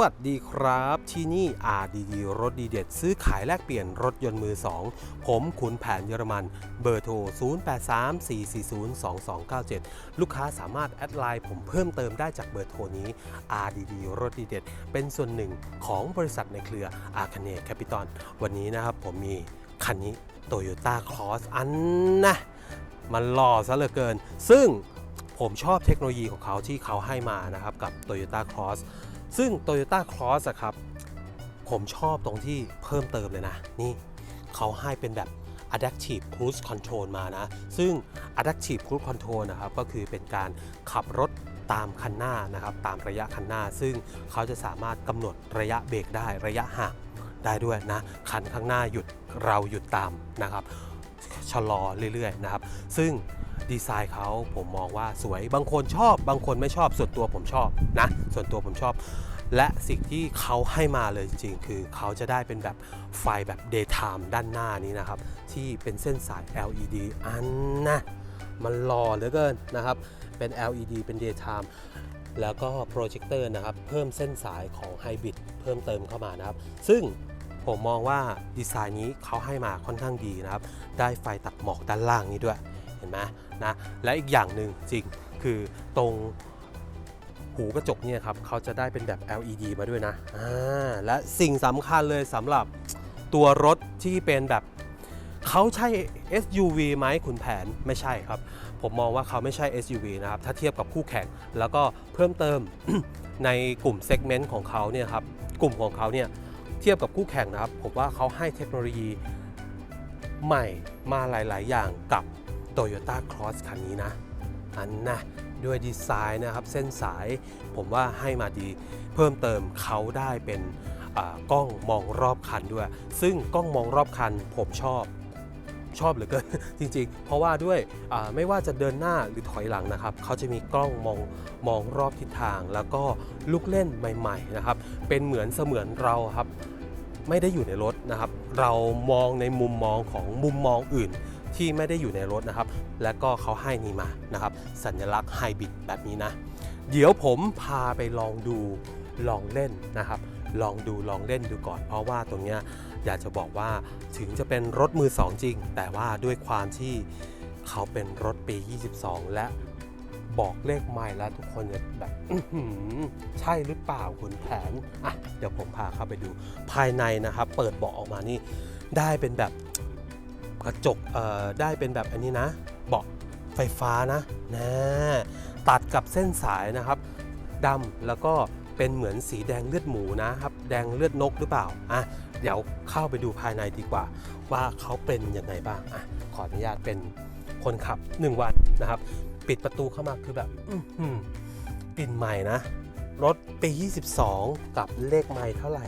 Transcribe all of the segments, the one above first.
วัสดีครับ ที่นี่ RDD รถดีเด็ด ซื้อขายแลกเปลี่ยนรถยนต์มือ 2 ผมขุนแผนเยอรมัน เบอร์โทร 0834402297 ลูกค้าสามารถแอดไลน์ผมเพิ่มเติมได้จากเบอร์โทรนี้ RDD รถดีเด็ด เป็นส่วนหนึ่งของบริษัทในเครืออาคเน c a p i t a l วันนี้นะครับผมมีคันนี้ Toyota Cross อันนะมันหล่อซะเหลือเกิน ซึ่งผมชอบเทคโนโลยีของเขาที่เขาให้มานะครับกับ Toyota Cross ซึ่ง Toyota Cross อะครับ ผมชอบตรงที่เพิ่มเติมเลยนะ นี่เขาให้เป็นแบบ Adaptive Cruise Control มานะ ซึ่ง Adaptive Cruise Control นะครับ ก็คือเป็นการขับรถตามคันหน้านะครับ ตามระยะคันหน้า ซึ่งเขาจะสามารถกำหนดระยะเบรกได้ระยะห่างได้ด้วยนะ คันข้างหน้าหยุดเราหยุดตามนะครับชะลอเรื่อยๆนะครับ ซึ่ง ดีไซน์เขาผมมองว่าสวยบางคนชอบ บางคนไม่ชอบส่วนตัวผมชอบนะ ส่วนตัวผมชอบ และสิ่งที่เขาให้มาเลยจริงๆคือเขาจะได้เป็นแบบไฟแบบ daytime ด้านหน้านี้นะครับ ที่เป็นเส้นสาย LED อันนะมันหล่อเหลือเกินนะครับ เป็น LED เป็น daytime แล้วก็โปรเจคเตอร์นะครับ เพิ่มเส้นสายของไฮบริดเพิ่มเติมเข้ามานะครับ ซึ่งผมมองว่าดีไซน์นี้เขาให้มาค่อนข้างดีนะครับ ได้ไฟตัดหมอกด้านล่างนี้ด้วย เห็นไหมนะและอีกอย่างหนึ่งจริงคือตรงหูกระจกเนี่ยครับเขาจะได้เป็นแบบ LED มาด้วยนะอ่าและสิ่งสำคัญเลยสำหรับตัวรถที่เป็นแบบเขาใช่ SUV ไหมคุณแผนไม่ใช่ครับ ผมมองว่าเขาไม่ใช่ SUV นะครับ ถ้าเทียบกับคู่แข่ง แล้วก็เพิ่มเติมในกลุ่มเซกเมนต์ของเขาเนี่ยครับ กลุ่มของเขาเนี่ยเทียบกับคู่แข่งนะครับ ผมว่าเขาให้เทคโนโลยีใหม่มาหลาย ๆ อย่างกับ Toyota Cross คันนี้นะ อันนะด้วยดีไซน์นะครับ เส้นสายผมว่าให้มาดี เพิ่มเติมเขาได้เป็นกล้องมองรอบคันด้วย ซึ่งกล้องมองรอบคันผมชอบชอบเหลือเกินจริงๆ เพราะว่าด้วยไม่ว่าจะเดินหน้าหรือถอยหลังนะครับเขาจะมีกล้องมองมองรอบทิศทาง แล้วก็ลูกเล่นใหม่ๆนะครับเป็นเหมือนเสมือนเราครับ ไม่ได้อยู่ในรถนะครับ เรามองในมุมมองของมุมมองอื่น ที่ไม่ได้อยู่ในรถนะครับ และก็เขาให้นี่มานะครับ สัญลักษณ์ไฮบริดแบบนี้นะ เดี๋ยวผมพาไปลองดูลองเล่นนะครับ ลองดูลองเล่นดูก่อน เพราะว่าตรงเนี้ยอยากจะบอกว่าถึงจะเป็นรถมือสองจริง แต่ว่าด้วยความที่เขาเป็นรถปี 22 และบอกเลขไม่แล้วทุกคนจะแบบใช่หรือเปล่าคุณแผนอะเดี๋ยวผมพาเข้าไปดูภายในนะครับ เปิดเบาะออกมานี่ได้เป็นแบบ กระจกได้เป็นแบบอันนี้นะ เบาะไฟฟ้านะนะตัดกับเส้นสายนะครับดำแล้วก็เป็นเหมือนสีแดงเลือดหมูนะครับ แดงเลือดนกหรือเปล่าอะเดี๋ยวเข้าไปดูภายในดีกว่า ว่าเขาเป็นยังไงบ้างอะขออนุญาตเป็นคนขับ 1 วันนะครับ ปิดประตูเข้ามาคือแบบกลิ่นใหม่นะ รถปี 22 กับเลขไมล์เท่าไหร่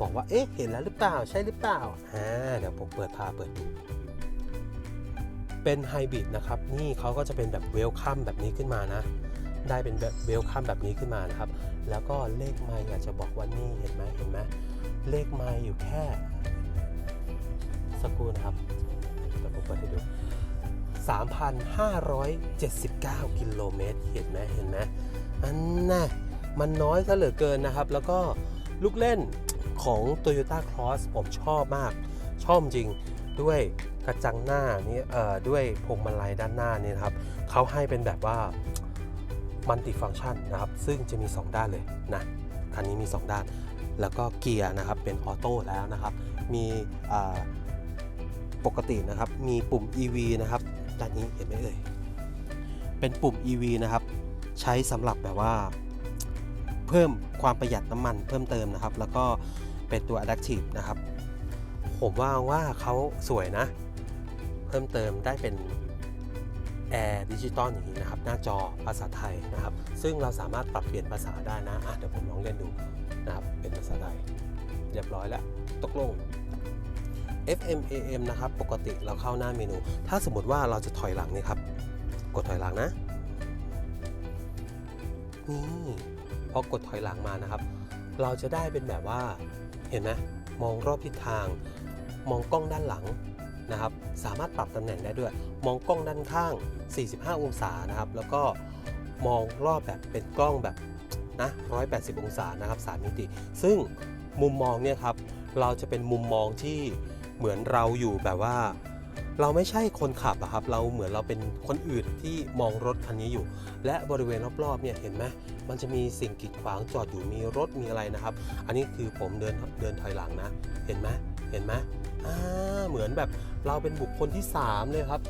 บอกว่า เอ๊ะ เห็นแล้วหรือเปล่า ใช่หรือเปล่า อ่า เดี๋ยวผมเปิดพาเปิดดู เป็นไฮบริดนะครับ นี่เขาก็จะเป็นแบบเวลคัมแบบนี้ขึ้นมานะ ได้เป็นแบบเวลคัมแบบนี้ขึ้นมานะครับ แล้วก็เลขไมล์อยากจะบอกว่านี่เห็นไหมเห็นไหมเลขไมล์อยู่แค่สักครู่นะครับเดี๋ยวผมเปิดให้ดู 3,579 กิโลเมตร เห็นไหมเห็นไหมอันน่ะมันน้อยซะเหลือเกินนะครับ แล้วก็ลูกเล่น ของ Toyota Cross ผมชอบมาก ชอบจริงด้วยกระจังหน้านี่เอ่อด้วยพวงมาลัยด้านหน้านี่นะครับเขาให้เป็นแบบว่ามัลติฟัง c t ชันนะครับ ซึ่งจะมี 2 ด้านเลยนะคันนี้มี 2 ด้าน แล้วก็เกียร์นะครับเป็นออโต้แล้วนะครับ มีปกตินะครับมีปุ่ม EV นะครับด้านนี้เห็นไหมเอ่ยเป็นปุ่ม EV นะครับ ใช้สำหรับแบบว่า เพิ่มความประหยัดน้ำมันเพิ่มเติมนะครับ แล้วก็ เป็นตัว Adaptive นะครับ ผมว่าว่าเขาสวยนะ เพิ่มเติมได้เป็นแอร์ดิจิตอลอย่างนี้นะครับ หน้าจอภาษาไทยนะครับ ซึ่งเราสามารถปรับเปลี่ยนภาษาได้นะะเดี๋ยวผมลองเล่นดูนะครับ เป็นภาษาไทย เรียบร้อยแล้ว ตกลง FM AM นะครับ ปกติเราเข้าหน้าเมนู ถ้าสมมติว่าเราจะถอยหลังนี่ครับ กดถอยหลังนะ นี่ พอกดถอยหลังมานะครับ เราจะได้เป็นแบบว่า เห็นไหมมองรอบทิศทาง มองกล้องด้านหลังนะครับ สามารถปรับตำแหน่งได้ด้วย มองกล้องด้านข้าง 45 องศานะครับ แล้วก็มองรอบแบบเป็นกล้องแบบนะ180 องศานะครับ3มิติ ซึ่งมุมมองเนี่ยครับเราจะเป็นมุมมองที่เหมือนเราอยู่แบบว่า เราไม่ใช่คนขับอะครับ เราเหมือนเราเป็นคนอื่นที่มองรถคันนี้อยู่ และบริเวณรอบๆเนี่ยเห็นไหมมันจะมีสิ่งกีดขวางจอดอยู่มีรถมีอะไรนะครับ อันนี้คือผมเดินเดินถอยหลังนะ เห็นไหมเห็นไหมอ่าเหมือนแบบเราเป็นบุคคลที่ 3 เลยครับ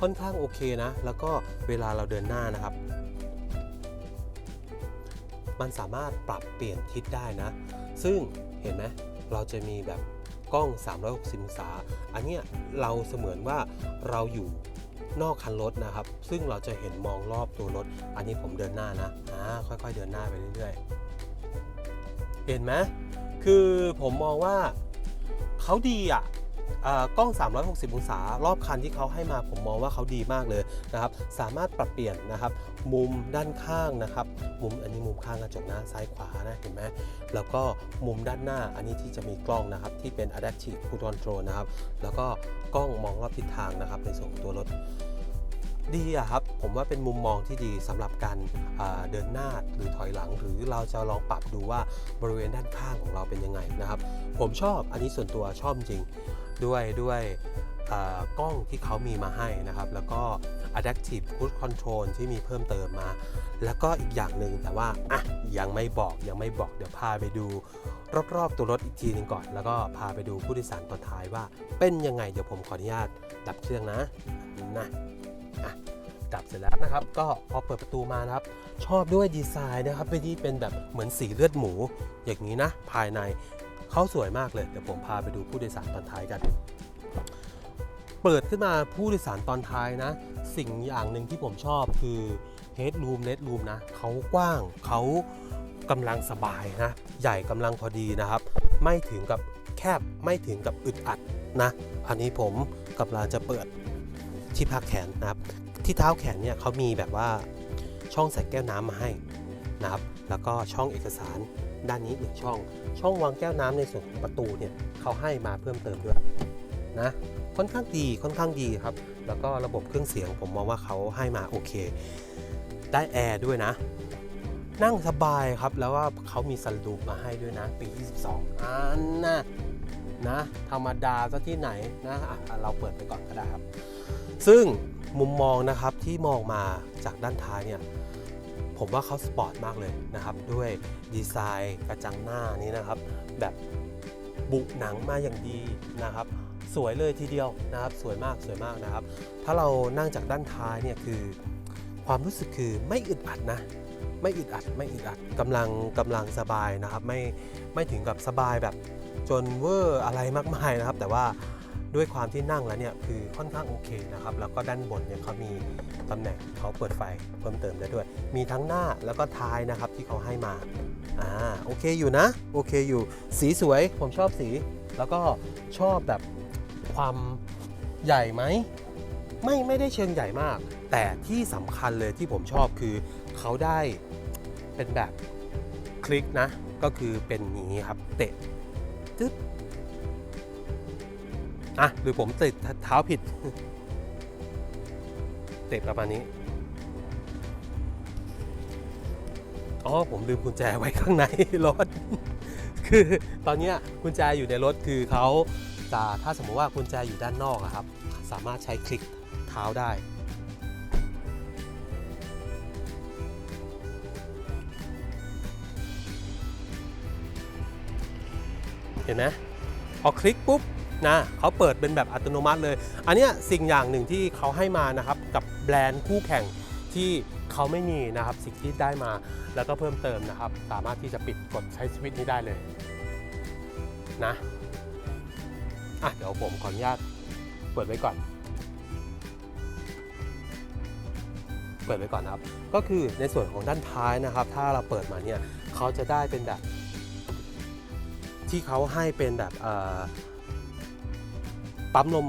ค่อนข้างโอเคนะ แล้วก็เวลาเราเดินหน้านะครับ มันสามารถปรับเปลี่ยนทิศได้นะ ซึ่งเห็นไหมเราจะมีแบบ กล้อง 360 องศา อันเนี้ยเราเสมือนว่าเราอยู่นอกคันรถนะครับ ซึ่งเราจะเห็นมองรอบตัวรถ อันนี้ผมเดินหน้านะอ่าค่อยๆเดินหน้าไปเรื่อยๆ เห็นไหมคือผมมองว่าเขาดีอะ กล้อง 360 องศารอบคันที่เขาให้มาผมมองว่าเขาดีมากเลยนะครับ สามารถปรับเปลี่ยนนะครับ มุมด้านข้างนะครับ มุมอันนี้มุมข้างกระจกหน้าซ้ายขวานะเห็นไหมแล้วก็มุมด้านหน้าอันนี้ที่จะมีกล้องนะครับ ที่เป็น adaptive cruise control นะครับ แล้วก็กล้องมองรอบทิศทางนะครับในส่วนของตัวรถดีอะครับ ผมว่าเป็นมุมมองที่ดีสำหรับการเดินหน้าหรือถอยหลัง หรือเราจะลองปรับดูว่าบริเวณด้านข้างของเราเป็นยังไงนะครับ ผมชอบอันนี้ส่วนตัวชอบจริง ด้วยด้วยกล้องที่เขามีมาให้นะครับ แล้วก็ adaptive cruise control ที่มีเพิ่มเติมมา แล้วก็อีกอย่างหนึ่งแต่ว่าอะยังไม่บอกยังไม่บอกเดี๋ยวพาไปดูรอบๆตัวรถอีกทีหนึงก่อน แล้วก็พาไปดูผู้โดยสารตอนท้ายว่า เป็นยังไงเดี๋ยวผมขออนุญาตดับเครื่องนะนะอะดับเสร็จแล้วนะครับ ก็พอเปิดประตูมานะครับ ชอบด้วยดีไซน์นะครับไปที่เป็นแบบเหมือนสีเลือดหมู อย่างนี้นะ ภายใน เขาสวยมากเลยเดี๋ยวผมพาไปดูผู้โดยสารตอนท้ายกัน เปิดขึ้นมาผู้โดยสารตอนท้ายนะ สิ่งอย่างหนึ่งที่ผมชอบคือ headroom legroom นะเขากว้างเขากำลังสบายนะ ใหญ่กำลังพอดีนะครับ ไม่ถึงกับแคบไม่ถึงกับอึดอัดนะ อันนี้ผมกำลังจะเปิดที่พักแขนนะครับ ที่เท้าแขนเนี่ยเขามีแบบว่าช่องใส่แก้วน้ำมาให้นะครับ แล้วก็ช่องเอกสาร ด้านนี้หนึ่งช่อง ช่องวางแก้วน้ำในส่วนของประตูเนี่ยเขาให้มาเพิ่มเติมด้วยนะค่อนข้างดีค่อนข้างดีครับ แล้วก็ระบบเครื่องเสียงผมมองว่าเขาให้มาโอเค ได้แอร์ด้วยนะ นั่งสบายครับแล้วว่าเขามีสันลูปมาให้ด้วยนะ ปี 22 อันนะนะธรรมดาซะที่ไหนนะะเราเปิดไปก่อนก็ได้ครับ ซึ่งมุมมองนะครับที่มองมาจากด้านท้ายเนี่ย ผมว่าเขาสปอร์ตมากเลยนะครับ ด้วยดีไซน์กระจังหน้านี้นะครับ แบบบุหนังมาอย่างดีนะครับ สวยเลยทีเดียวนะครับ สวยมากสวยมากนะครับ ถ้าเรานั่งจากด้านท้ายเนี่ยคือ ความรู้สึกคือไม่อึดอัดนะ ไม่อึดอัด ไม่อึดอัดกำลังกำลังสบายนะครับ ไม่ไม่ถึงกับสบายแบบจนเวอร์อะไรมากมายนะครับ แต่ว่า ด้วยความที่นั่งแล้วเนี่ยคือค่อนข้างโอเคนะครับแล้วก็ด้านบนเนี่ยเขามีตำแหน่งเขาเปิดไฟเพิ่มเติมได้ด้วย มีทั้งหน้าแล้วก็ท้ายนะครับที่เขาให้มาอ่าโอเคอยู่นะโอเคอยู่ สีสวยผมชอบสี แล้วก็ชอบแบบความใหญ่ไหมไม่ไม่ได้เชิงใหญ่มาก แต่ที่สำคัญเลยที่ผมชอบคือเขาได้เป็นแบบคลิกนะ ก็คือเป็นอย่างนี้ครับ เตะตึ๊บ อะหรือผมติดเท้าผิด เตะประมาณนี้ อ๋อ ผมลืมกุญแจไว้ข้างในรถ คือตอนเนี้ยกุญแจอยู่ในรถคือเขาจะถ้าสมมติว่ากุญแจอยู่ด้านนอกอะครับ สามารถใช้คลิกเท้าได้เห็นไหมพอคลิกปุ๊บ นะเขาเปิดเป็นแบบอัตโนมัติเลย อันนี้สิ่งอย่างหนึ่งที่เขาให้มานะครับกับแบรนด์คู่แข่งที่เขาไม่มีนะครับสิ่งที่ได้มาแล้วก็เพิ่มเติมนะครับ สามารถที่จะปิดกดใช้สวิตช์นี้ได้เลยนะอะเดี๋ยวผมขออนุญาตเปิดไว้ก่อน เปิดไว้ก่อนนะครับ ก็คือในส่วนของด้านท้ายนะครับ ถ้าเราเปิดมาเนี่ยเขาจะได้เป็นแบบ ที่เขาให้เป็นแบบ ปั๊มลม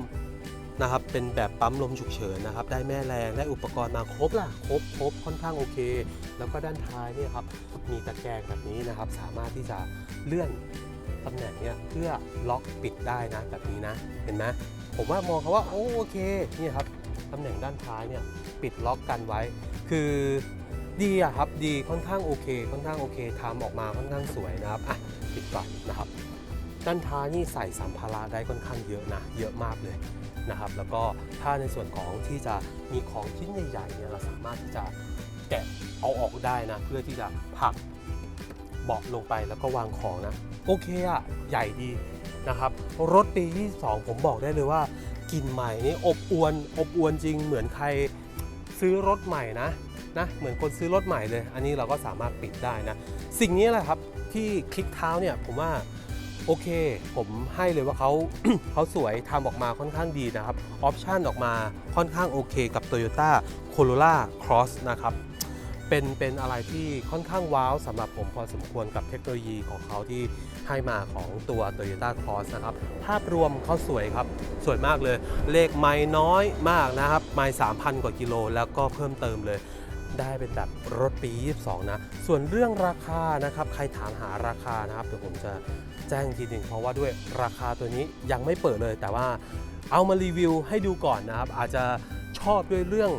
นะครับเป็นแบบปั๊มลมฉุกเฉินนะครับ ได้แม่แรงได้อุปกรณ์มาครบล่ะครบครบค่อนข้างโอเค แล้วก็ด้านท้ายเนี่ยครับมีตะแกรงแบบนี้นะครับ สามารถที่จะเลื่อนตำแหน่งเนี่ยเพื่อล็อกปิดได้นะแบบนี้นะเห็นไหมผมว่ามองเขาว่าโอโอเคนี่ครับตำแหน่งด้านท้ายเนี่ยปิดล็อกกันไว้ คือดีอะครับดีค่อนข้างโอเค ค่อนข้างโอเคทำออกมาค่อนข้างสวยนะครับอะปิดก่อนนะครับ ด้านท้ายนี่ใส่สัมภาระได้ค่อนข้างเยอะนะ เยอะมากเลยนะครับ แล้วก็ถ้าในส่วนของที่จะมีของชิ้นใหญ่ๆเนี่ยเราสามารถที่จะแกะเอาออกได้นะ เพื่อที่จะผักเบาะลงไปแล้วก็วางของนะ โอเคอะใหญ่ดีนะครับ รถปีที่2ผมบอกได้เลยว่ากลิ่นใหม่นี่อบอวนอบอวนจริงเหมือนใครซื้อรถใหม่นะนะเหมือนคนซื้อรถใหม่เลย อันนี้เราก็สามารถปิดได้นะ สิ่งนี้แหละครับที่คลิกเท้าเนี่ยผมว่า โอเค ผมให้เลยว่าเขา เขาสวยทำออกมาค่อนข้างดีนะครับ ออปชันออกมาค่อนข้างโอเคกับ Toyota Corolla Cross นะครับ เป็นเป็นอะไรที่ค่อนข้างว้าวสำหรับผมพอสมควรกับเทคโนโลยีของเขาที่ให้มาของตัว Toyota Cross นะครับ ภาพรวมเขาสวยครับ สวยมากเลย เลขไม่น้อยมากนะครับ ไม่3,000 กว่ากิโล แล้วก็เพิ่มเติมเลยได้เป็นแบบรถปี 22 นะ ส่วนเรื่องราคานะครับ ใครถามหาราคานะครับ เดี๋ยวผมจะ จ้งทีหนึ่งเพราะว่าด้วยราคาตัวนี้ยังไม่เปิดเลย แต่ว่าเอามารีวิวให้ดูก่อนนะครับ อาจจะชอบด้วยเรื่อง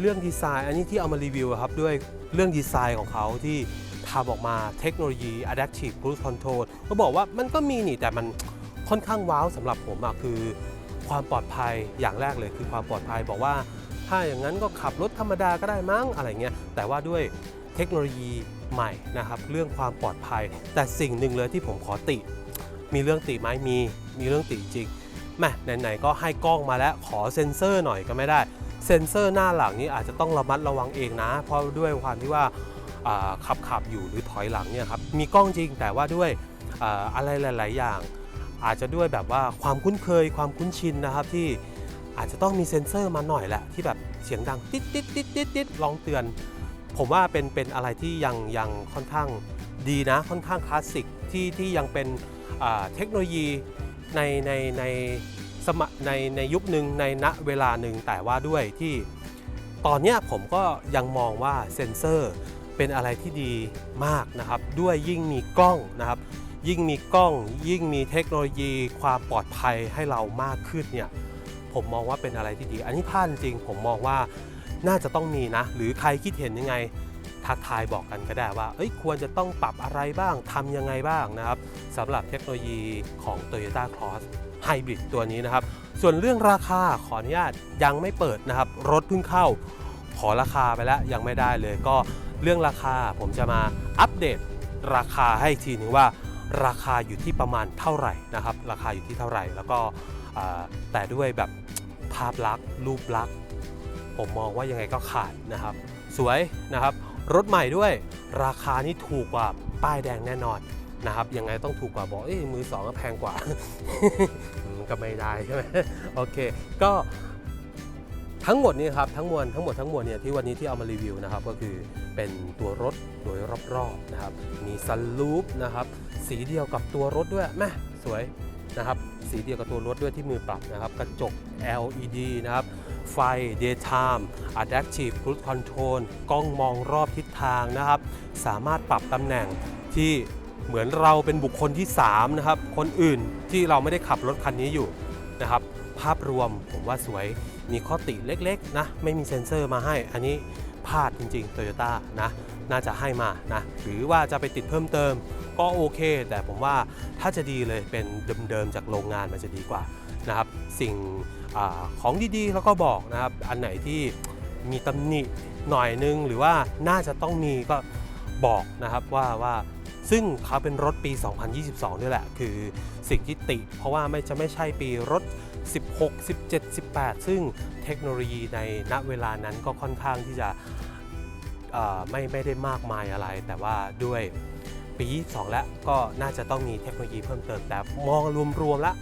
เรื่องดีไซน์ อันนี้ที่เอามารีวิวครับด้วยเรื่องดีไซน์ของเขาที่ทำออกมาเทคโนโลยี Adaptive Cruise Control ก็บอกว่ามันก็มีนี่แต่มันค่อนข้างว้าวสำหรับผมอะคือ ความปลอดภัยอย่างแรกเลยคือความปลอดภัยบอกว่า ถ้าอย่างนั้นก็ขับรถธรรมดาก็ได้มั้งอะไรเงี้ยแต่ว่าด้วยเทคโนโลยี ใหม่นะครับ เรื่องความปลอดภัย แต่สิ่งหนึ่งเลยที่ผมขอติ มีเรื่องติไหมมีมีเรื่องติจริงแม่ไหนๆก็ให้กล้องมาแล้วขอเซ็นเซอร์หน่อยก็ไม่ได้ เซ็นเซอร์หน้าหลังนี้อาจจะต้องระมัดระวังเองนะ เพราะด้วยความที่ว่าขับขับอยู่หรือถอยหลังเนี่ยครับมีกล้องจริงแต่ว่าด้วยออะไรหลาย ๆ อย่าง อาจจะด้วยแบบว่าความคุ้นเคยความคุ้นชินนะครับที่อาจจะต้องมีเซ็นเซอร์มาหน่อยแหละที่แบบเสียงดังติดติดติดติดติดร้องเตือน ผมว่าเป็นเป็นอะไรที่ยังยังค่อนข้างดีนะ ค่อนข้างคลาสสิกที่ที่ยังเป็นเทคโนโลยีในในในสมัยในในยุคหนึ่งในณเวลาหนึ่งแต่ว่าด้วยที่ตอนนี้ผมก็ยังมองว่าเซ็นเซอร์เป็นอะไรที่ดีมากนะครับ ด้วยยิ่งมีกล้องนะครับ ยิ่งมีกล้อง ยิ่งมีเทคโนโลยีความปลอดภัยให้เรามากขึ้นเนี่ยผมมองว่าเป็นอะไรที่ดี อันนี้พลาดจริงผมมองว่า น่าจะต้องมีนะ หรือใครคิดเห็นยังไง ทักทายบอกกันก็ได้ว่า เอ้ยควรจะต้องปรับอะไรบ้างทำยังไงบ้างนะครับสำหรับเทคโนโลยีของ Toyota Cross Hybrid ตัวนี้นะครับ ส่วนเรื่องราคาขออนุญาตยังไม่เปิดนะครับ รถเพิ่งเข้า ขอราคาไปแล้วยังไม่ได้เลย ก็เรื่องราคาผมจะมาอัปเดตราคาให้ทีหนึงว่าราคาอยู่ที่ประมาณเท่าไหร่นะครับ ราคาอยู่ที่เท่าไหร่ แล้วก็แต่ด้วยแบบภาพลักษณ์รูปลักษณ์ ผมมองว่ายังไงก็ขาดนะครับ สวยนะครับ รถใหม่ด้วย ราคานี่ถูกกว่าป้ายแดงแน่นอนนะครับยังไงต้องถูกกว่าบอกเอ้ยมือสองก็แพงกว่า ก็ไม่ได้ใช่ไหมโอเค ก็ทั้งหมดนี้ครับทั้งมวลทั้งหมดทั้งมวลเนี่ยที่วันนี้ที่เอามารีวิวนะครับก็คือเป็นตัวรถโดยรอบๆนะครับมีซันลูปนะครับสีเดียวกับตัวรถด้วยแม่สวยนะครับสีเดียวกับตัวรถด้วยที่มือปรับนะครับกระจก LED นะครับ ไฟ daytime adaptive cruise control กล้องมองรอบทิศทางนะครับ สามารถปรับตำแหน่งที่เหมือนเราเป็นบุคคลที่ 3 นะครับ คนอื่นที่เราไม่ได้ขับรถคันนี้อยู่นะครับ ภาพรวมผมว่าสวยมีข้อติเล็กๆนะ ไม่มีเซ็นเซอร์มาให้ อันนี้พลาดจริงๆ Toyota นะ น่าจะให้มานะ หรือว่าจะไปติดเพิ่มเติมก็โอเค แต่ผมว่าถ้าจะดีเลยเป็นเดิมๆจากโรงงานมันจะดีกว่า นะครับสิ่งอของดีๆ แล้วก็บอกนะครับอันไหนที่มีตำหนิหน่อยนึง หรือว่าน่าจะต้องมีก็บอกนะครับว่าว่าซึ่งเขาเป็นรถปี 2022นี่แหละ คือสิ่งที่ติ เพราะว่าไม่จะไม่ใช่ปีรถ 16 17 18 ซึ่งเทคโนโลยีในณเวลานั้นก็ค่อนข้างที่จะไม่ไม่ได้มากมายอะไร แต่ว่าด้วยปี 2 แล้วก็น่าจะต้องมีเทคโนโลยีเพิ่มเติมแต่มองรวมๆแล้ว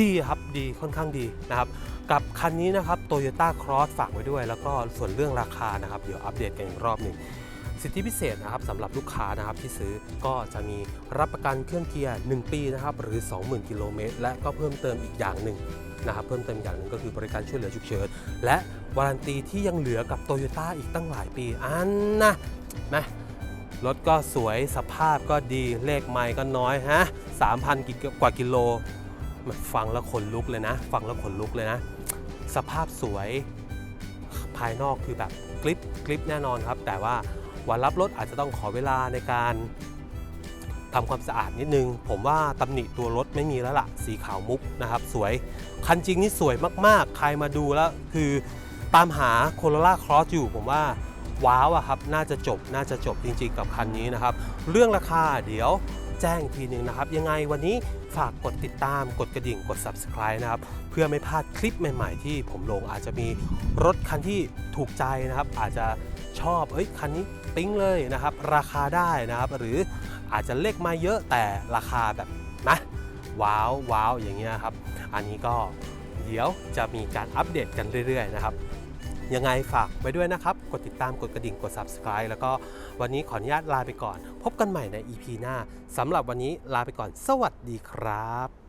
ดีครับดีค่อนข้างดีนะครับ กับคันนี้นะครับ Toyota Cross ฝากไว้ด้วย แล้วก็ส่วนเรื่องราคานะครับ เดี๋ยวอัปเดตกันอีกรอบหนึ่งสิทธิพิเศษนะครับสำหรับลูกค้านะครับที่ซื้อก็จะมีรับประกันเครื่องเกียร์ 1 ปีนะครับหรือ 20,000 กิโลเมตรและก็เพิ่มเติมอีกอย่างหนึ่งนะครับเพิ่มเติมอย่างหนึ่งก็คือบริการช่วยเหลือฉุกเฉินและวารันตีที่ยังเหลือกับโตโยต้าอีกตั้งหลายปีอันนะนะรถก็สวยสภาพก็ดีเลขไมล์ก็น้อยฮะ3,000กิกว่ากิโล ฟังแล้วขนลุกเลยนะ ฟังแล้วขนลุกเลยนะ สภาพสวยภายนอกคือแบบกลิปกลิปแน่นอนครับ แต่ว่าวันรับรถอาจจะต้องขอเวลาในการทำความสะอาดนิดนึง ผมว่าตำหนิตัวรถไม่มีแล้วล่ะ สีขาวมุกนะครับ สวย คันจริงนี่สวยมากๆ ใครมาดูแล้วคือตามหา Corolla Cross อยู่ผมว่าว้าวอะครับ น่าจะจบ น่าจะจบจริงๆกับคันนี้นะครับ เรื่องราคาเดี๋ยว แจ้งทีหนึ่งนะครับ ยังไงวันนี้ฝากกดติดตามกดกระดิ่งกด subscribe นะครับ เพื่อไม่พลาดคลิปใหม่ ๆ ที่ผมลงอาจจะมีรถคันที่ถูกใจนะครับ อาจจะชอบเอ้ยคันนี้ปิ๊งเลยนะครับ ราคาได้นะครับ หรืออาจจะเลขมาเยอะแต่ราคาแบบนะว้าวว้าวอย่างเงี้ยครับ อันนี้ก็เดี๋ยวจะมีการอัปเดตกันเรื่อย ๆ นะครับ ยังไงฝากไว้ด้วยนะครับ กดติดตามกดกระดิ่งกด subscribe แล้วก็วันนี้ขออนุญาตลาไปก่อน พบกันใหม่ใน EP หน้าสำหรับวันนี้ลาไปก่อน สวัสดีครับ